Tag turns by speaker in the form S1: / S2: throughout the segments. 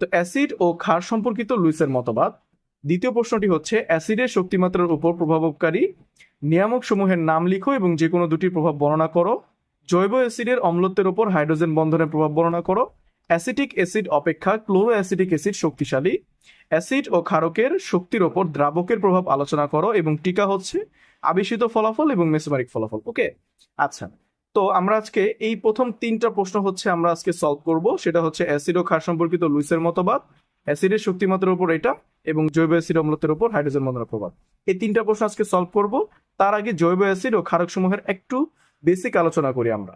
S1: তো অ্যাসিড ও ক্ষার সম্পর্কিত লুইসের মতবাদ। দ্বিতীয় প্রশ্নটি হচ্ছে, অ্যাসিডের শক্তিমাত্রার উপর প্রভাবকারী নিয়ামক সমূহের নাম লিখো এবং যে কোনো দুটির প্রভাব বর্ণনা করো। জৈব অ্যাসিডের অম্লত্বের উপর হাইড্রোজেন বন্ধনের প্রভাব বর্ণনা করো। অ্যাসিটিক অ্যাসিড অপেক্ষা ক্লোরো অ্যাসিডিক অ্যাসিড শক্তিশালী। অ্যাসিড ও ক্ষারকের শক্তির ওপর দ্রাবকের প্রভাব আলোচনা করো এবং টিকা হচ্ছে আবিষ্কৃত ফলাফল এবং মেসোমারিক ফলাফল। ওকে? আচ্ছা। তো আমরা আজকে এই প্রথম তিনটা প্রশ্ন হচ্ছে আমরা আজকে সলভ করব। সেটা হচ্ছে অ্যাসিড ও ক্ষার সম্পর্কিত লুইসের মতবাদ অ্যাসিডের শক্তিমাত্রার উপর এটা এবং জৈব অ্যাসিড অম্লত্বের উপর হাইড্রোজেন বন্ধনের প্রভাব এই তিনটা প্রশ্ন আজকে সলভ করব। তার আগে জৈব অ্যাসিড ও ক্ষারক সমূহের একটু বেসিক আলোচনা করি আমরা।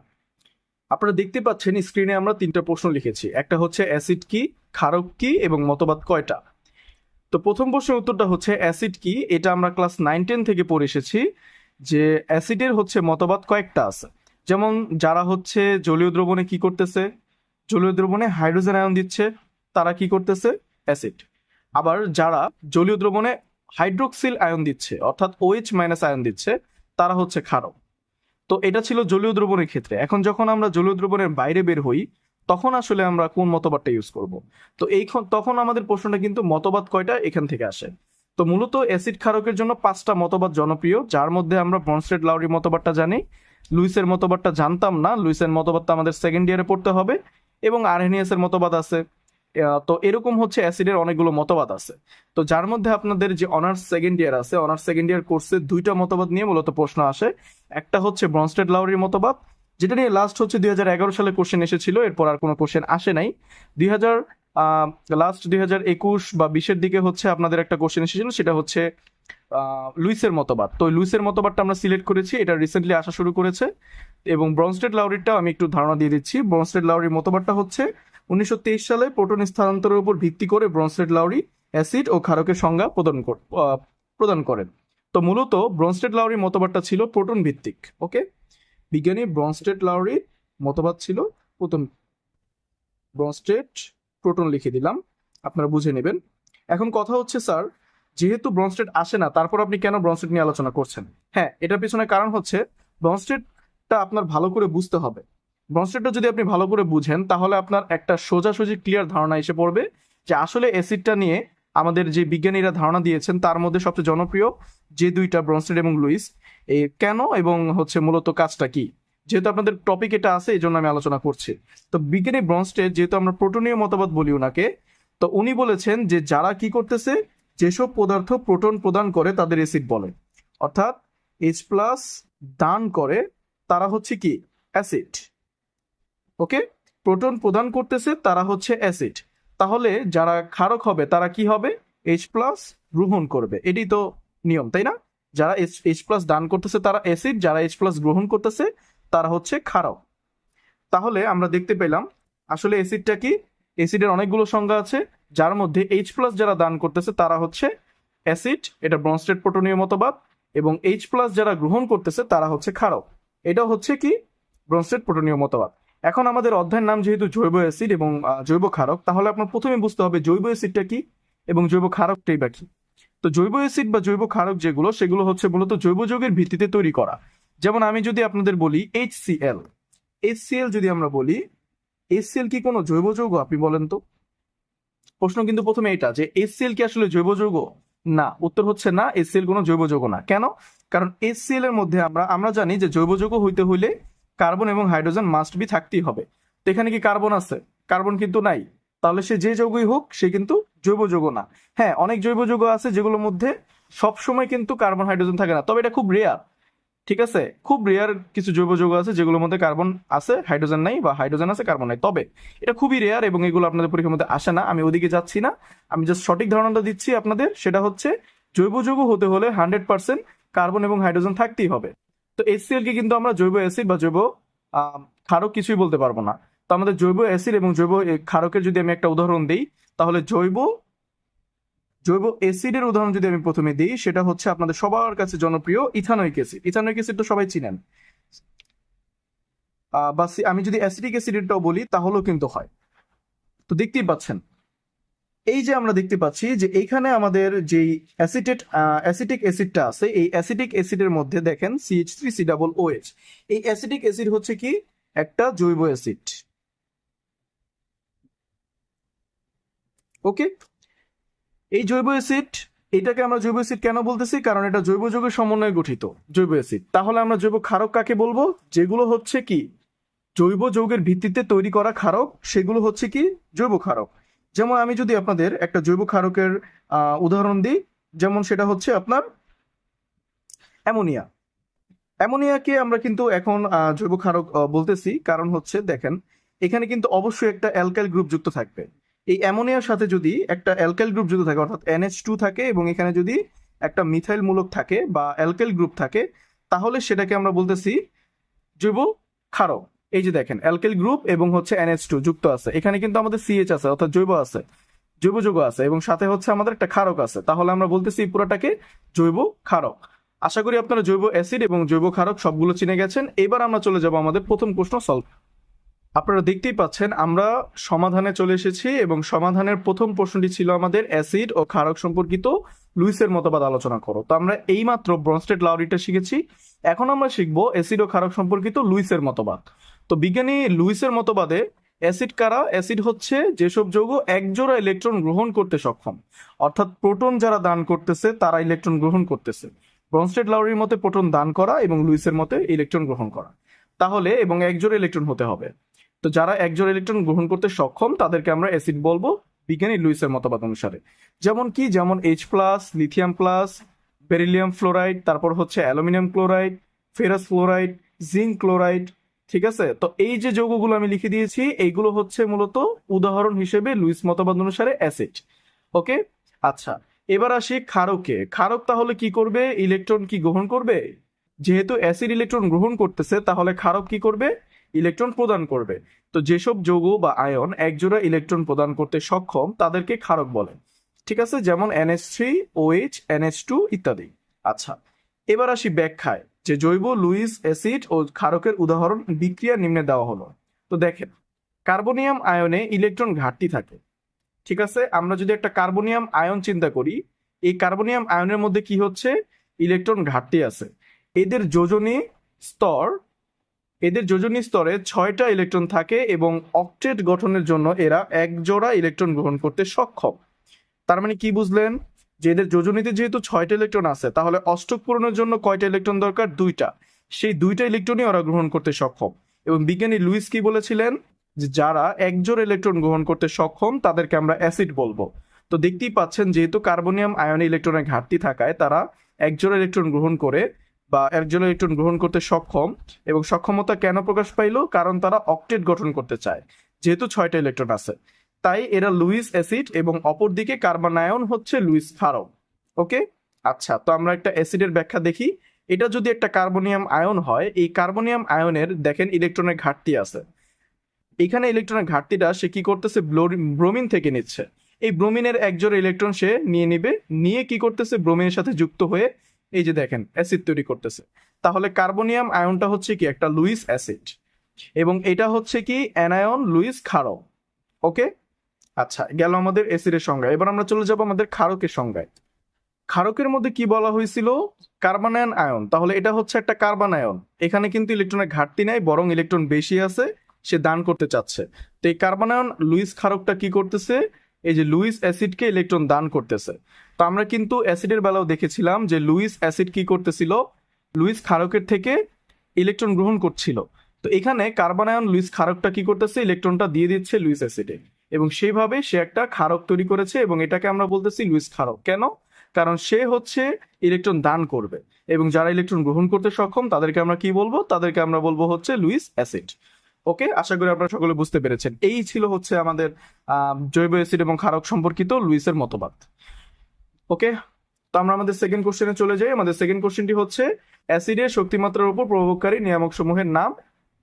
S1: আপনারা দেখতে পাচ্ছেন স্ক্রিনে আমরা তিনটা প্রশ্ন লিখেছি। একটা হচ্ছে অ্যাসিড কি, ক্ষারক কি এবং মতবাদ কয়টা? তো প্রথম প্রশ্নের উত্তরটা হচ্ছে অ্যাসিড কি, এটা আমরা ক্লাস নাইন টেন থেকে পড়ে এসেছি যে অ্যাসিডের হচ্ছে মতবাদ কয়েকটা আছে। যেমন যারা হচ্ছে জলীয় দ্রবণে কি করতেছে? জলীয় দ্রবণে হাইড্রোজেন আয়ন দিচ্ছে, তারা কি করতেছে? অ্যাসিড। আবার যারা জলীয় দ্রবণে হাইড্রোক্সিল আয়ন দিচ্ছে, অর্থাৎ ওএইচ মাইনাস আয়ন দিচ্ছে, তারা হচ্ছে ক্ষারক তো এটা ছিল জলীয় দ্রবণের ক্ষেত্রে। এখন যখন আমরা জলীয় দ্রবণের বাইরে বের হই, তখন আসলে আমরা কোন মতবাদটা ইউজ করব? তো এই তখন আমাদের প্রশ্নটা কিন্তু মতবাদ কয়টা? এখান থেকে আসে। তো মূলত অ্যাসিড ক্ষারকের জন্য পাঁচটা মতবাদ জনপ্রিয়, যার মধ্যে আমরা ব্রনস্টেড লাউরি মতবাদটা জানি লুইসের মতবাদটা জানতাম না, লুইসের মতবাদটা আমাদের সেকেন্ড ইয়ারে পড়তে হবে এবং আরহেনিয়াসের মতবাদ আছে। তো এরকম হচ্ছে অ্যাসিডের অনেকগুলো মতবাদ আছে। তো যার মধ্যে আপনাদের যে অনার্স সেকেন্ড ইয়ার আছে অনার্স সেকেন্ড ইয়ার কোর্সে দুইটা মতবাদ নিয়ে মূলত প্রশ্ন আসে। একটা হচ্ছে ব্রনস্টেড লাউরির মতবাদ, যেটা নিয়ে লাস্ট হচ্ছে দুই হাজার এগারো সালে কোশ্চেন এসেছিল, এরপর আর কোনো কোশ্চেন আসে নাই। দুই হাজার লাস্ট দুই হাজার একুশ বা বিশের দিকে হচ্ছে আপনাদের একটা কোশ্চেন এসেছিল, সেটা হচ্ছে লুইসের মতবাদ। তো লুইসের মতবাদটা আমরা সিলেক্ট করেছি, এটা রিসেন্টলি আসা শুরু করেছে। এবং ব্রনস্টেড লাউরিরটাও আমি একটু ধারণা দিয়ে দিচ্ছি। ব্রনস্টেড লাউরির মতবাদটা হচ্ছে, উনিশশো তেইশ সালে প্রোটন স্থানান্তরের উপর ভিত্তি করে ব্রনস্টেড লাউরি অ্যাসিড ও ক্ষারকের সংজ্ঞা প্রদান প্রদান করেন। তো মূলত ব্রনস্টেড লাউরির মতবাদটা ছিল প্রোটন ভিত্তিক, ওকে? বিজ্ঞানী ব্রনস্টেড লাউরির মতবাদ ছিল প্রোটন ব্রনস্টেড প্রোটন লিখে দিলাম, আপনারা বুঝে নেবেন। এখন কথা হচ্ছে, স্যার যেহেতু ব্রনস্টেড আসে না, তারপর আপনি কেন ব্রনস্টেড নিয়ে আলোচনা করছেন? হ্যাঁ এটার পিছনে কারণ হচ্ছে ব্রনস্টেডটা আপনার ভালো করে বুঝতে হবে। ব্রনস্টেডটা যদি আপনি ভালো করে বুঝেন, তাহলে আপনার একটা সোজাসুজি ক্লিয়ার ধারণা এসে পড়বে যে আসলে অ্যাসিডটা নিয়ে আমাদের যে বিজ্ঞানীরা ধারণা দিয়েছেন, তার মধ্যে সবচেয়ে জনপ্রিয় যে দুইটা ব্রনস্টেড এবং লুইস, এ কেন এবং হচ্ছে মূলত কাজটা কি? যেহেতু আপনাদের টপিক এটা আছে এই জন্য আমি আলোচনা করছি। তো বিজ্ঞানী ব্রনস্টেড যেহেতু আমরা প্রোটনীয় মতবাদ বলি ওনাকে তো উনি বলেছেন যে যারা কি করতেছে যেসব পদার্থ প্রোটন প্রদান করে তাদের অ্যাসিড বলে। অর্থাৎ এইচ প্লাস দান করে তারা হচ্ছে কি? অ্যাসিড। ওকে? প্রোটন প্রদান করতেছে তারা হচ্ছে অ্যাসিড। তাহলে যারা ক্ষারক হবে, তারা কি হবে? এইচ প্লাস গ্রহণ করবে। এটি তো নিয়ম, তাই না? যারা এইচ প্লাস দান করতেছে তারা অ্যাসিড, যারা এইচ প্লাস গ্রহণ করতেছে তারা হচ্ছে ক্ষারক। তাহলে আমরা দেখতে পেলাম, আসলে অ্যাসিডটা কি? অ্যাসিডের অনেকগুলো সংজ্ঞা আছে। যার মধ্যে এইচ প্লাস যারা দান করতেছে, তারা হচ্ছে অ্যাসিড এটা ব্রনস্টেড প্রোটনীয় মতবাদ এবং এইচ প্লাস যারা গ্রহণ করতেছে, তারা হচ্ছে ক্ষারক। এটা হচ্ছে কি? ব্রনস্টেড প্রোটনীয় মতবাদ এখন আমাদের অধ্যায়ের নাম যেহেতু জৈব অ্যাসিড এবং জৈব ক্ষারক, তাহলে আপনার প্রথমে বুঝতে হবে জৈব অ্যাসিডটা কি এবং জৈব ক্ষারকটাই বা কি। তো জৈব অ্যাসিড বা জৈব ক্ষারক যেগুলো, সেগুলো হচ্ছে মূলত জৈব যৌগের ভিত্তিতে তৈরি করা। যেমন আমি যদি আপনাদের বলি এইচ সিএল এইচসিএল যদি আমরা বলি এইচসিএল কি কোনো জৈব যৌগ আপনি বলেন তো? প্রশ্ন কিন্তু প্রথমে এটা যে এইচসিএল কি আসলে জৈব যৌগ? না, উত্তর হচ্ছে না এইচসিএল কোনো জৈব যৌগ না। কেন? কারণ এইচসিএল এর মধ্যে আমরা আমরা জানি যে জৈব যৌগ হইতে হইলে কার্বন এবং হাইড্রোজেন মাস্ট বি থাকতেই হবে। তো এখানে কি কার্বন আছে? কার্বন কিন্তু নাই। তাহলে সে যে যৌগই হোক, সে কিন্তু জৈব যৌগ না। হ্যাঁ অনেক জৈব যৌগ আছে যেগুলোর মধ্যে সবসময় কিন্তু কার্বন, হাইড্রোজেন থাকে না। তবে এটা খুব রেয়ার ঠিক আছে? খুব রেয়ার কিছু জৈব যৌগ আছে যেগুলোর মধ্যে কার্বন আছে হাইড্রোজেন নাই বা হাইড্রোজেন আছে কার্বন নাই। তবে এটা খুবই রেয়ার এবং এগুলো আপনাদের পরীক্ষার মধ্যে আসে না। আমি ওদিকে যাচ্ছি না। আমি জাস্ট সঠিক ধারণাটা দিচ্ছি আপনাদের। সেটা হচ্ছে জৈব যৌগ হতে হলে হান্ড্রেড পার্সেন্ট কার্বন এবং হাইড্রোজেন থাকতেই হবে। তো HCl কে কিন্তু আমরা জৈব অ্যাসিড বা জৈব ক্ষারক কিছুই বলতে পারব না। তো আমাদের জৈব অ্যাসিড এবং জৈব ক্ষারকের যদি আমি একটা উদাহরণ দিই, তাহলে জৈব জৈব অ্যাসিডের উদাহরণ যদি আমি প্রথমে দিই, সেটা হচ্ছে আপনাদের সবার কাছে জনপ্রিয় ইথানোইক অ্যাসিড। ইথানোইক অ্যাসিড তো সবাই চিনেন। বা আমি যদি অ্যাসিডিক অ্যাসিডেরটাও বলি, তাহলেও কিন্তু হয়। তো দেখতেই পাচ্ছেন। এই যে আমরা দেখতে পাচ্ছি যে এইখানে আমাদের যেই অ্যাসিটেট অ্যাসিটিক অ্যাসিডটা আছে, এই অ্যাসিটিক অ্যাসিডের মধ্যে দেখেন CH three C double OH এই অ্যাসিটিক অ্যাসিড হচ্ছে কি? একটা জৈব অ্যাসিড। ওকে? এই জৈব অ্যাসিড, এটাকে আমরা জৈব অ্যাসিড কেন বলতেছি? কারণ এটা জৈব যৌগের সমন্বয়ে গঠিত, জৈব অ্যাসিড। তাহলে আমরা জৈব ক্ষারক কাকে বলব? যেগুলো হচ্ছে কি? জৈব যৌগের ভিত্তিতে তৈরি করা ক্ষারক, সেগুলো হচ্ছে কি? জৈব ক্ষারক। যেমন আমি যদি আপনাদের একটা জৈব ক্ষারকের উদাহরণ দিই, যেমন সেটা হচ্ছে আপনার অ্যামোনিয়া। অ্যামোনিয়াকে আমরা কিন্তু এখন জৈব ক্ষারক বলতেছি। কারণ হচ্ছে, দেখেন, এখানে কিন্তু অবশ্যই একটা অ্যালকাইল গ্রুপ যুক্ত থাকবে। এই অ্যামোনিয়ার সাথে যদি একটা অ্যালকাইল গ্রুপ যুক্ত থাকে, অর্থাৎ এনএইচ টু থাকে এবং এখানে যদি একটা মিথাইল মূলক থাকে বা অ্যালকাইল গ্রুপ থাকে, তাহলে সেটাকে আমরা বলতেছি জৈব ক্ষারক এই যে দেখেন, অ্যালকাইল গ্রুপ এবং হচ্ছে এনএইচ টু যুক্ত আছে। এখানে কিন্তু আমাদের সিএইচ আছে, অর্থাৎ জৈব আছে জৈব যৌগ আছে এবং সাথে হচ্ছে আমাদের একটা ক্ষারক আছে। তাহলে আমরা বলতেছি পুরোটাকে জৈব ক্ষারক আশা করি আপনারা জৈব অ্যাসিড এবং জৈব ক্ষারক সবগুলো চিনে গেছেন। এবার আমরা চলে যাব আমাদের প্রথম প্রশ্ন সলভ আপনারা দেখতেই পাচ্ছেন, আমরা সমাধানে চলে এসেছি এবং সমাধানের প্রথম প্রশ্নটি ছিল আমাদের অ্যাসিড ও ক্ষারক সম্পর্কিত লুইসের মতবাদ আলোচনা করো। তো আমরা এইমাত্র ব্রনস্টেড লাউরিটা শিখেছি। এখন আমরা শিখব অ্যাসিড ও ক্ষারক সম্পর্কিত লুইসের মতবাদ। তো বিজ্ঞানী লুইসের মতবাদে অ্যাসিড কারা? অ্যাসিড হচ্ছে যেসব যৌগ একজোড়া ইলেকট্রন গ্রহণ করতে সক্ষম। অর্থাৎ প্রোটন যারা দান করতেছে, তারা ইলেকট্রন গ্রহণ করতেছে। ব্রনস্টেড লাউরির মতে প্রোটন দান করা এবং লুইসের মতে ইলেকট্রন গ্রহণ করা। তাহলে এবং একজোড়া ইলেকট্রন হতে হবে। তো যারা একজোড়া ইলেকট্রন গ্রহণ করতে সক্ষম, তাদেরকে আমরা অ্যাসিড বলব বিজ্ঞানী লুইসের মতবাদ অনুসারে। যেমন কি? যেমন H plus lithium plus beryllium fluoride তারপর হচ্ছে aluminium chloride ferrous fluoride zinc chloride ঠিক আছে? তো এই যে যৌগগুলো আমি লিখে দিয়েছি, এইগুলো হচ্ছে মূলত উদাহরণ হিসেবে লুইস মতবাদ অনুসারে অ্যাসিড ওকে? আচ্ছা এবার আসি ক্ষারকে ক্ষারক তাহলে কি করবে? ইলেকট্রন কি গ্রহণ করবে? যেহেতু অ্যাসিড ইলেকট্রন গ্রহণ করতেছে, তাহলে ক্ষারক কি করবে? ইলেকট্রন প্রদান করবে। তো যেসব যৌগ বা আয়ন একজোড়া ইলেকট্রন প্রদান করতে সক্ষম, তাদেরকে ক্ষারক বলে। ঠিক আছে? যেমন NS three OH NS two ইত্যাদি। আচ্ছা এবার আসি ব্যাখ্যায়, যে জৈব লুইস অ্যাসিড ও ক্ষারকের উদাহরণ বিক্রিয়া নিম্নে দেওয়া হলো। তো দেখেন, কার্বনিয়াম আয়নে ইলেকট্রন ঘাটতি থাকে। ঠিক আছে? আমরা যদি একটা কার্বনিয়াম আয়ন চিন্তা করি, এই কার্বনিয়াম আয়নের মধ্যে কি হচ্ছে? ইলেকট্রন ঘাটতি আছে। এদের যোজনী স্তর এদের যোজনী স্তরে ছয়টা ইলেকট্রন থাকে এবং অক্টেট গঠনের জন্য এরা এক জোড়া ইলেকট্রন গ্রহণ করতে সক্ষম। তার মানে কি বুঝলেন? যে এদের যোজনীতে যেহেতু ছয়টা ইলেকট্রন আছে, তাহলে অষ্টক পূরণের জন্য কয়টা ইলেকট্রন দরকার? দুইটা। সেই দুইটা ইলেকট্রনই ওরা গ্রহণ করতে সক্ষম। এবং বিজ্ঞানী লুইস কি বলেছিলেন? যে যারা একজোড়া ইলেকট্রন গ্রহণ করতে সক্ষম, তাদেরকে আমরা অ্যাসিড বলব। তো দেখতেই পাচ্ছেন, যেহেতু কার্বনিয়াম আয়নে ইলেকট্রনের ঘাটতি থাকায় তারা একজোড়া ইলেকট্রন গ্রহণ করে বা একজোড়া ইলেকট্রন গ্রহণ করতে সক্ষম এবং সক্ষমতা কেন প্রকাশ পাইলো? কারণ তারা অক্টেট গঠন করতে চায়, যেহেতু ছয়টা ইলেকট্রন আছে। তাই এরা লুইস অ্যাসিড এবং অপরদিকে কার্বন আয়ন হচ্ছে লুইস ক্ষারক ওকে? আচ্ছা তো আমরা একটা অ্যাসিডের ব্যাখ্যা দেখি। এটা যদি একটা কার্বনিয়াম আয়ন হয়, এই কার্বনিয়াম আয়নের, দেখেন ইলেকট্রনের ঘাটতি আছে। এখানে ইলেকট্রনের ঘাটতিটা সে কি করতেছে? ব্রোমিন থেকে নিচ্ছে। এই ব্রোমিনের একজোড়া ইলেকট্রন সে নিয়ে নিবে, নিয়ে কি করতেছে? ব্রোমিনের সাথে যুক্ত হয়ে এই যে দেখেন অ্যাসিড তৈরি করতেছে। তাহলে কার্বনিয়াম আয়নটা হচ্ছে কি? একটা লুইস অ্যাসিড। এবং এটা হচ্ছে কি? অ্যানায়ন লুইস, ক্ষারক। ওকে? আচ্ছা গেল আমাদের অ্যাসিডের সংজ্ঞা। এবার আমরা চলে যাব আমাদের ক্ষারকের সংজ্ঞায়। ক্ষারকের মধ্যে কি বলা হয়েছিল? কার্বনায়ন আয়ন তাহলে এটা হচ্ছে একটা কার্বন আয়ন এখানে কিন্তু ইলেকট্রনের ঘাটতি নাই, বরং ইলেকট্রন বেশি আছে, সে দান করতে চাচ্ছে। তো এই কার্বনায়ন লুইস, ক্ষারকটা কি করতেছে? এই যে লুইস অ্যাসিডকে ইলেকট্রন দান করতেছে। তো আমরা কিন্তু অ্যাসিডের বেলাও দেখেছিলাম যে লুইস অ্যাসিড কি করতেছিল? লুইস ক্ষারকের থেকে ইলেকট্রন গ্রহণ করছিল। তো এখানে কার্বনায়ন লুইস ক্ষারকটা কি করতেছে? ইলেকট্রনটা দিয়ে দিচ্ছে লুইস অ্যাসিডে। এবং সেইভাবে সে একটা ক্ষারক তৈরি করেছে এবং এটাকে আমরা বলতেছি লুইস ক্ষারক। কেন? কারণ সে হচ্ছে ইলেকট্রন দান করবে। এবং যারা ইলেকট্রন গ্রহণ করতে সক্ষম, তাদেরকে আমরা কি বলব? তাদেরকে আমরা বলব হচ্ছে লুইস অ্যাসিড। ওকে? আশা করি আপনারা সকলে বুঝতে পেরেছেন। এই ছিল হচ্ছে আমাদের জৈব অ্যাসিড এবং ক্ষারক সম্পর্কিত লুইসের মতবাদ। ওকে? তো আমরা আমাদের সেকেন্ড কোশ্চেনে চলে যাই। আমাদের সেকেন্ড কোশ্চেনটি হচ্ছে অ্যাসিডের শক্তিমাত্রার উপর প্রভাবকারী নিয়ামক সমূহের নাম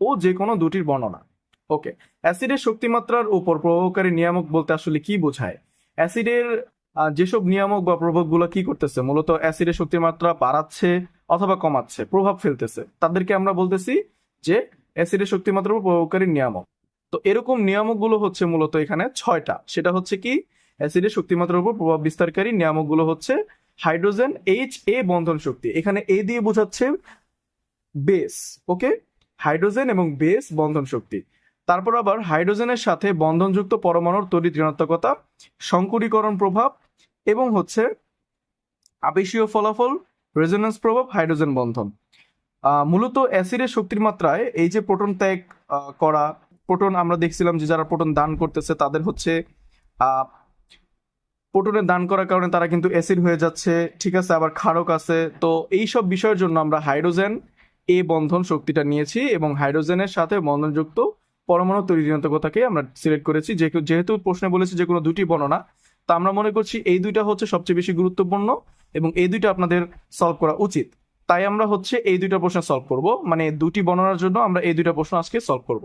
S1: ও যে কোনো দুটির বর্ণনা। ওকে? অ্যাসিডের শক্তিমাত্রার উপর প্রভাবকারী নিয়ামক বলতে আসলে কি বোঝায়? অ্যাসিডের যেসব নিয়ামক বা প্রভাবগুলো কি করতেছে? মূলত অ্যাসিডের শক্তিমাত্রা বাড়াচ্ছে অথবা কমাচ্ছে, প্রভাব ফেলতেছে। তাদেরকে আমরা বলতেছি যে অ্যাসিডের শক্তিমাত্রার প্রভাবকারী নিয়ামক। তো এরকম নিয়ামকগুলো হচ্ছে মূলত এখানে ছয়টা। সেটা হচ্ছে কি? অ্যাসিডের শক্তিমাত্রার উপর প্রভাব বিস্তারকারী নিয়ামকগুলো হচ্ছে হাইড্রোজেন এইচ এ বন্ধন শক্তি। এখানে এ দিয়ে বোঝাচ্ছে বেস ওকে হাইড্রোজেন এবং বেস বন্ধন শক্তি। তারপর আবার হাইড্রোজেনের সাথে বন্ধনযুক্ত পরমাণুর তড়িৎ ঋণাত্মকতা সংকরীকরণ প্রভাব এবং হচ্ছে আবেশীয় ফলাফল রেজোন্যান্স প্রভাব, হাইড্রোজেন বন্ধন। মূলত অ্যাসিডের শক্তির মাত্রায় এই যে প্রোটন ত্যাগ করা, প্রোটন আমরা দেখছিলাম যে যারা প্রোটন দান করতেছে তাদের হচ্ছে প্রোটনের দান করার কারণে তারা কিন্তু অ্যাসিড হয়ে যাচ্ছে, ঠিক আছে, আবার ক্ষারক আছে। তো এই সব বিষয়ের জন্য আমরা হাইড্রোজেন এ বন্ধন শক্তিটা নিয়েছি এবং হাইড্রোজেনের সাথে বন্ধনযুক্ত পরমাণু তৈরিজনকতাকে আমরা সিলেক্ট করেছি। যেহেতু প্রশ্নে বলেছি যে কোনো দুটি বর্ণনা, তা আমরা মনে করছি এই দুইটা হচ্ছে সবচেয়ে বেশি গুরুত্বপূর্ণ এবং এই দুইটা আপনাদের সলভ করা উচিত। তাই আমরা হচ্ছে এই দুইটা প্রশ্ন সলভ করব। মানে দুটি বর্ণনার জন্য আমরা এই দুইটা প্রশ্ন আজকে সলভ করব।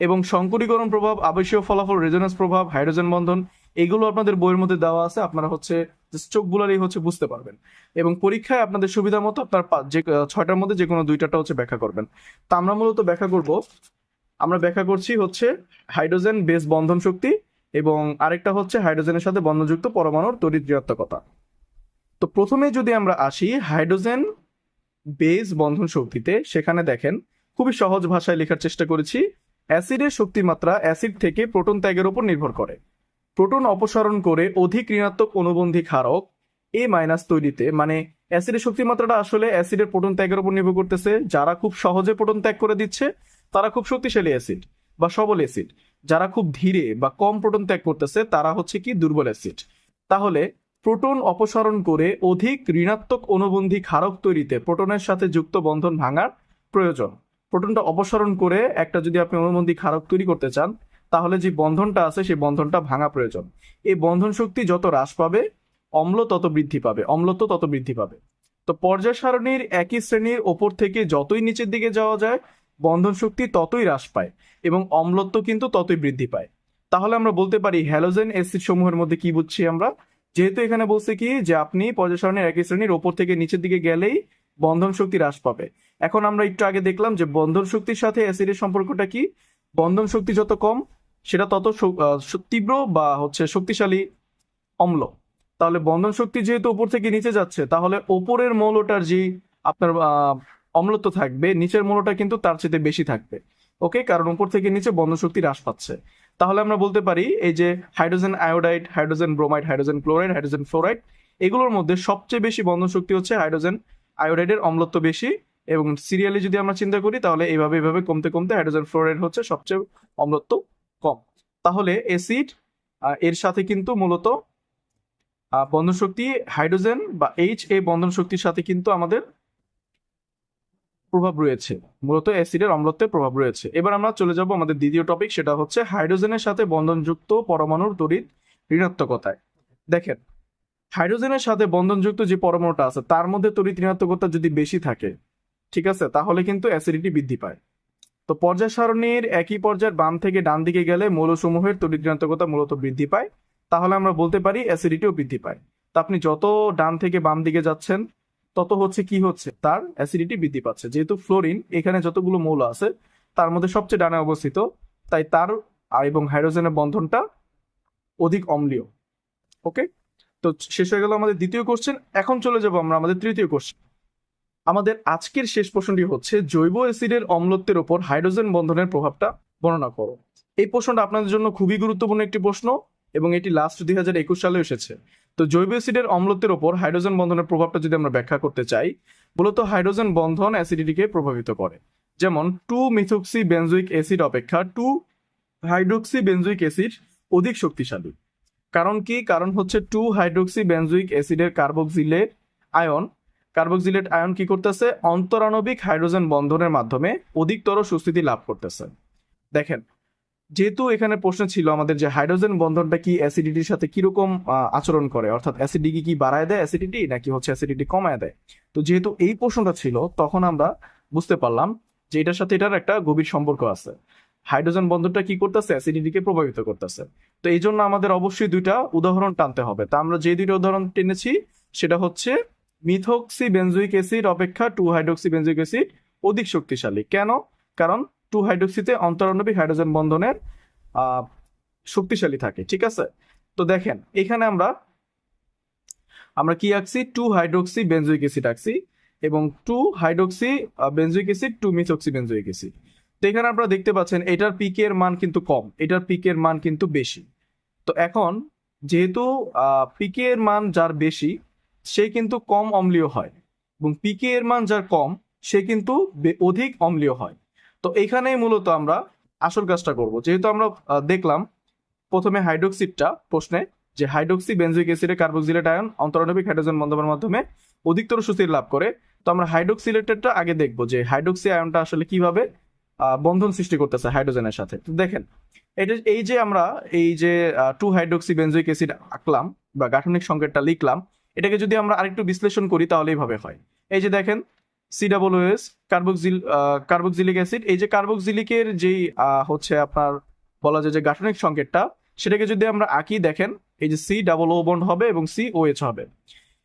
S1: এবং সংকরীকরণ প্রভাব, আবশ্যীয় ফলাফল রেজোনেন্স প্রভাব হাইড্রোজেন বন্ধন, এগুলো আপনাদের বইয়ের মধ্যে দেওয়া আছে। আপনারা হচ্ছে চোখ বুলালেই হচ্ছে বুঝতে পারবেন। এবং পরীক্ষায় আপনাদের সুবিধা মতো আপনার যে, ছয়টার মধ্যে যে কোনো দুইটাটা হচ্ছে ব্যাখ্যা করবেন। তা আমরা মূলত ব্যাখ্যা করব। আমরা ব্যাখ্যা করছি হচ্ছে হাইড্রোজেন বেস বন্ধন শক্তি এবং আরেকটা হচ্ছে হাইড্রোজেনের সাথে বন্ধনযুক্ত পরমাণুর ঋণাত্মকতা। তো প্রথমে যদি আমরা আসি হাইড্রোজেন বেস বন্ধন শক্তিতে সেখানে দেখেন খুবই সহজ ভাষায় লেখার চেষ্টা করেছি। অ্যাসিডের শক্তিমাত্রা অ্যাসিড থেকে প্রোটন ত্যাগের উপর নির্ভর করে। প্রোটন অপসারণ করে অধিক ঋণাত্মক অনুবন্ধী ক্ষারক এ মাইনাস তৈরিতে মানে অ্যাসিডের শক্তিমাত্রাটা আসলে অ্যাসিডের প্রোটন ত্যাগের উপর নির্ভর করতেছে। যারা খুব সহজে প্রোটন ত্যাগ করে দিচ্ছে, তারা খুব শক্তিশালী অ্যাসিড বা সবল অ্যাসিড। যারা খুব ধীরে বা কম প্রোটন ত্যাগ করতেছে, তারা হচ্ছে কি দুর্বল অ্যাসিড। তাহলে প্রোটন অপসারণ করে অধিক ঋণাত্মক অনুবন্ধী ক্ষারক তৈরিতে প্রোটনের সাথে যুক্ত বন্ধন ভাঙার প্রয়োজন। প্রোটনটা অপসারণ করে একটা যদি আপনি অনুবন্ধী ক্ষারক তৈরি করতে চান, তাহলে যে বন্ধনটা আছে সেই বন্ধনটা ভাঙা প্রয়োজন। এই বন্ধন শক্তি যত হ্রাস পাবে, অম্ল তত বৃদ্ধি পাবে, অম্লত্ব তত বৃদ্ধি পাবে। তো পর্যায় সারণীর একই শ্রেণির ওপর থেকে যতই নিচের দিকে যাওয়া যায়, বন্ধন শক্তি ততই হ্রাস পায় এবং অম্লত্ব কিন্তু ততই বৃদ্ধি পায়। তাহলে আমরা বলতে পারি হ্যালোজেন অ্যাসিড সমূহের মধ্যে কি বুঝছি আমরা? যেহেতু এখানে বলছে কি যে আপনি পর্যায় একই শ্রেণির ওপর থেকে নিচের দিকে গেলেই বন্ধন শক্তি হ্রাস পাবে। এখন আমরা একটু আগে দেখলাম যে বন্ধন শক্তির সাথে অ্যাসিডের সম্পর্কটা কি? বন্ধন শক্তি যত কম, সেটা তত তীব্র বা হচ্ছে শক্তিশালী অম্ল। তাহলে বন্ধন শক্তি যেহেতু উপর থেকে নিচে যাচ্ছে, তাহলে ওপরের মৌলটার যে আপনার অম্লত্ব থাকবে, নিচের মৌলটা কিন্তু তার চেয়ে বেশি থাকবে। ওকে? কারণ উপর থেকে নিচে বন্ধন শক্তি হ্রাস পাচ্ছে। তাহলে আমরা বলতে পারি এই যে hydrogen iodide, hydrogen bromide, hydrogen chloride, hydrogen fluoride, এগুলোর মধ্যে সবচেয়ে বেশি বন্ধন শক্তি হচ্ছে হাইড্রোজেন আয়োডাইডের অম্লত্ব বেশি এবং সিরিয়ালি যদি আমরা চিন্তা করি তাহলে এইভাবে এইভাবে কমতে কমতে হাইড্রোজেন ফ্লোরাইড হচ্ছে সবচেয়ে অম্লত্ব কম। তাহলে অ্যাসিড এর সাথে কিন্তু মূলত বন্ধন শক্তি হাইড্রোজেন বা এইচ এ বন্ধন শক্তির সাথে কিন্তু আমাদের প্রভাব রয়েছে। মূলত অ্যাসিডের অম্লত্বের প্রভাব রয়েছে। এবার আমরা চলে যাব আমাদের দ্বিতীয় টপিক সেটা হচ্ছে হাইড্রোজেনের সাথে বন্ধনযুক্ত পরমাণুর তড়িৎ ঋণাত্মকতায়। দেখেন, হাইড্রোজেনের সাথে বন্ধনযুক্ত যে পরমাণুটা আছে, তার মধ্যে তড়িৎ ঋণাত্মকতা যদি বেশি থাকে, ঠিক আছে, তাহলে কিন্তু অ্যাসিডিটি বৃদ্ধি পায়। তো পর্যায় সারণীর একই পর্যায়ের বাম থেকে ডান দিকে গেলে মৌলসমূহের তড়িৎ ঋণাত্মকতা মূলত বৃদ্ধি পায়। তাহলে আমরা বলতে পারি অ্যাসিডিটিও বৃদ্ধি পায়। তা আপনি যত ডান থেকে বাম দিকে যাচ্ছেন তত হচ্ছে কি হচ্ছে? তার অ্যাসিডিটি বৃদ্ধি পাচ্ছে। যেহেতু ফ্লোরিন এখানে যতগুলো মৌল আছে, তার মধ্যে সবচেয়ে ডানে অবস্থিত, তাই তার এবং হাইড্রোজেনের বন্ধনটা অধিক অম্লীয়। ওকে তো শেষ হয়ে গেল আমাদের দ্বিতীয় কোশ্চেন এখন চলে যাব আমরা আমাদের তৃতীয় কোশ্চেন আমাদের আজকের শেষ প্রশ্নটি হচ্ছে, জৈব অ্যাসিডের অম্লত্বের উপর হাইড্রোজেন বন্ধনের প্রভাবটা বর্ণনা করো। এই প্রশ্নটা আপনাদের জন্য খুবই গুরুত্বপূর্ণ একটি প্রশ্ন এবং এটি লাস্ট দুই হাজার একুশ সালে এসেছে। তো জৈব অ্যাসিডের অম্লত্বের ওপর হাইড্রোজেন বন্ধনের প্রভাবটা যদি আমরা ব্যাখ্যা করতে চাই, মূলত হাইড্রোজেন বন্ধন অ্যাসিডিটিকে প্রভাবিত করে। যেমন টু মিথক্সি বেনজুইক অ্যাসিড অপেক্ষা টু হাইড্রোক্সি বেনজুইক অ্যাসিড অধিক শক্তিশালী। কারণ কি? কারণ হচ্ছে টু হাইড্রোক্সি বেনজুইক অ্যাসিডের কার্বক্সিলেট আয়ন কার্বক্সিলেট আয়ন কি করতেছে? অন্তরাণবিক হাইড্রোজেন বন্ধনের মাধ্যমে অধিকতর সুস্থিতি লাভ করতেছে। দেখেন যেহেতু এখানে প্রশ্ন ছিল আমাদের যে হাইড্রোজেন বন্ধনটা কি অ্যাসিডিটির সাথে কীরকম আচরণ করে? অর্থাৎ অ্যাসিডিটি কি বাড়ায় দেয় অ্যাসিডিটি, নাকি হচ্ছে অ্যাসিডিটি কমায় দেয়? তো যেহেতু এই প্রশ্নটা ছিল, তখন আমরা বুঝতে পারলাম যে এটার সাথে এটার একটা গভীর সম্পর্ক আছে। হাইড্রোজেন বন্ধনটা কি করতেছে? অ্যাসিডিটিকে প্রভাবিত করতেছে। তো এই জন্য আমাদের অবশ্যই দুইটা উদাহরণ টানতে হবে। তা আমরা যে দুইটা উদাহরণ টেনেছি, সেটা হচ্ছে মিথক্সি বেনজুইক অ্যাসিড অপেক্ষা টু হাইড্রোক্সি বেনজুইক অ্যাসিড অধিক শক্তিশালী। কেন? কারণ টু হাইড্রোক্সিতে অন্তরাণবিক হাইড্রোজেন বন্ধনের শক্তিশালী থাকে, ঠিক আছে? তো দেখেন, এখানে আমরা আমরা কি আঁকছি? টু হাইড্রোক্সি বেনজুইক অ্যাসিড আঁকছি এবং two hydroxy benzoic acid two methoxy benzoic acid তো এখানে আপনারা দেখতে পাচ্ছেন, এটার পিকে এর মান কিন্তু কম, এটার পিকে এর মান কিন্তু বেশি। তো এখন, যেহেতু পিকে এর মান যার বেশি, সে কিন্তু কম অম্লীয় হয় এবং পিকে এর মান যার কম, সে কিন্তু অধিক অম্লীয় হয়। তো এখানেই মূলত আমরা আসল কাজটা করব। যেহেতু আমরা দেখলাম প্রথমে হাইড্রোক্সিডটা প্রশ্নে যে হাইড্রোক্সি বেনজুইক অ্যাসিডে কার্বক্সিলেট আয়ন অন্তরণবিক হাইড্রোজেন বন্ধনের মাধ্যমে অধিকতর সুস্থির লাভ করে। তো আমরা হাইড্রোক্সিলেটেডটা আগে দেখব যে হাইড্রোক্সি আয়নটা আসলে কীভাবে বন্ধন সৃষ্টি করতেছে হাইড্রোজেনের সাথে। তো দেখেন, এটা এই যে আমরা এই যে টু হাইড্রোক্সি বেনজুইক অ্যাসিড আঁকলাম বা গাঠনিক সংকেতটা লিখলাম, এটাকে যদি আমরা আরেকটু বিশ্লেষণ করি তাহলে এইভাবে হয়। এই যে দেখেন C double OS carboxyl carboxylic acid এই যে কার্বক্সিলিকের যেই হচ্ছে আপনার বলা যায় যে গাঠনিক সংকেতটা, সেটাকে যদি আমরা আঁকি দেখেন, এই যে সি ডাবল ও বন্ড হবে এবং সি ও এইচ হবে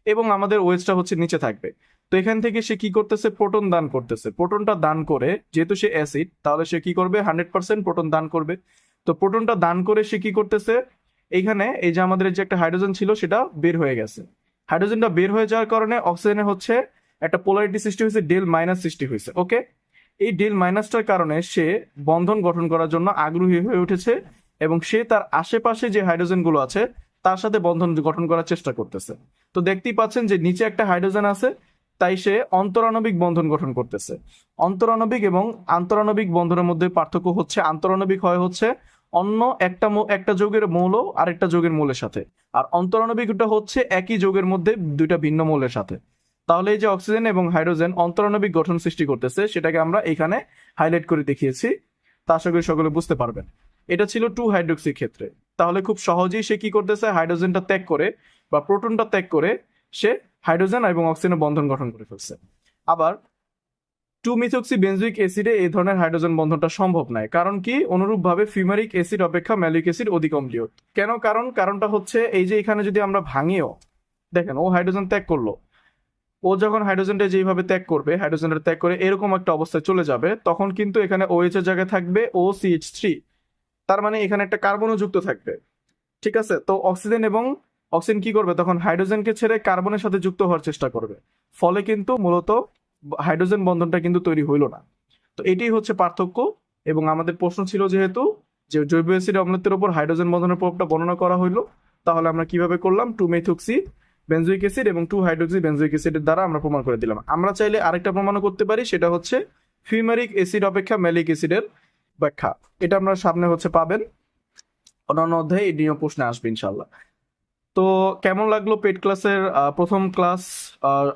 S1: এবং আমাদের ওএইচটা হচ্ছে নিচে থাকবে। তো এখান থেকে সে কি করতেছে? প্রোটন দান করতেছে। প্রোটনটা দান করে, যেহেতু সে অ্যাসিড, তাহলে সে কি করবে? হান্ড্রেড পার্সেন্ট প্রোটন দান করবে। তো প্রোটনটা দান করে সে কি করতেছে? এইখানে এই যে আমাদের যে একটা হাইড্রোজেন ছিল, সেটা বের হয়ে গেছে। হাইড্রোজেনটা বের হয়ে যাওয়ার কারণে অক্সিজেনের হচ্ছে একটা পোলারিটি সৃষ্টি হয়েছে ডেল মাইনাস সৃষ্টি হয়েছে ওকে এই ডেল মাইনাসটার কারণে সে বন্ধন গঠন করার জন্য আগ্রহী হয়ে উঠেছে এবং সে তার আশেপাশে যে হাইড্রোজেনগুলো আছে, তার সাথে বন্ধন গঠন করার চেষ্টা করতেছে। তো দেখতেই পাচ্ছেন যে নিচে একটা হাইড্রোজেন আছে, তাই সে অন্তরাণবিক বন্ধন গঠন করতেছে। অন্তরাণবিক এবং আন্তরাণবিক বন্ধনের মধ্যে পার্থক্য হচ্ছে, আন্তরাণবিক হয় হচ্ছে অন্য একটা একটা যৌগের মৌল আরেকটা যৌগের মৌলের সাথে। আর অন্তরাণবিকটা হচ্ছে একই যৌগের মধ্যে দুইটা ভিন্ন মৌলের সাথে। তাহলে এই যে অক্সিজেন এবং হাইড্রোজেন অন্তরাণবিক গঠন সৃষ্টি করতেছে, সেটাকে আমরা এখানে হাইলাইট করে দেখিয়েছি। তা আশা করি সকলে বুঝতে পারবেন। এটা ছিল টু হাইড্রোক্সির ক্ষেত্রে তাহলে খুব সহজেই সে কি করতেছে? হাইড্রোজেনটা ত্যাগ করে বা প্রোটনটা ত্যাগ করে সে হাইড্রোজেন এবং অক্সিজেনের বন্ধন গঠন করে ফেলছে। আবার টু মিথক্সি বেঞ্জুইক অ্যাসিডে এই ধরনের হাইড্রোজেন বন্ধনটা সম্ভব নয়। কারণ কি? অনুরূপভাবে ফিমারিক অ্যাসিড অপেক্ষা ম্যালিক অ্যাসিড অধিক অম্লীয় কেন? কারণ, কারণটা হচ্ছে এই যে এখানে যদি আমরা ভাঙিও, দেখেন ও হাইড্রোজেন ত্যাগ করল। ও যখন হাইড্রোজেনটা যেইভাবে ত্যাগ করবে, হাইড্রোজেনটা ত্যাগ করে এরকম একটা অবস্থায় চলে যাবে, তখন কিন্তু এখানে ওএইচ এর জায়গায় থাকবে ও সিএইচ থ্রি তার মানে এখানে একটা কার্বনও যুক্ত থাকবে। ঠিক আছে? তো অক্সিজেন এবং অক্সিজেন কি করবে? তখন হাইড্রোজেনকে ছেড়ে কার্বনের সাথে যুক্ত হওয়ার চেষ্টা করবে। ফলে কিন্তু মূলত হাইড্রোজেন বন্ধনটা কিন্তু তৈরি হইল না। তো এটাই হচ্ছে পার্থক্য এবং আমাদের প্রশ্ন ছিল যেহেতু যে জৈব অ্যাসিড অম্লত্বের উপর হাইড্রোজেন বন্ধনের প্রভাবটা বর্ণনা করা হইল, তাহলে আমরা কীভাবে করলাম? টু মেথক্সি বেনজুইক অ্যাসিড এবং টু হাইড্রোক্সি বেনজুইক অ্যাসিডের দ্বারা আমরা প্রমাণ করে দিলাম। আমরা চাইলে আরেকটা প্রমাণও করতে পারি, সেটা হচ্ছে ফিউমারিক অ্যাসিড অপেক্ষা ম্যালিক অ্যাসিডের ব্যাখ্যা। এটা আপনারা সামনে হচ্ছে পাবেন। অন্যান্য অধ্যায়ে এই নিয়ে প্রশ্নে আসবে ইনশাল্লাহ তো কেমন লাগল পেট ক্লাসের প্রথম ক্লাস?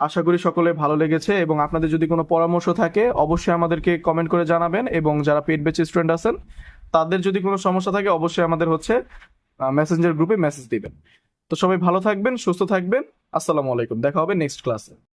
S1: আশা করি সকলে ভালো লেগেছে এবং আপনাদের যদি কোনো পরামর্শ থাকে, অবশ্যই আমাদেরকে কমেন্ট করে জানাবেন এবং যারা পেট ব্যাচ স্টুডেন্ট আছেন, তাদের যদি কোনো সমস্যা থাকে, অবশ্যই আমাদের হচ্ছে মেসেঞ্জার গ্রুপে মেসেজ দিবেন। তো সবাই ভালো থাকবেন সুস্থ থাকবেন। আসসালামু আলাইকুম। দেখা হবে নেক্সট ক্লাসে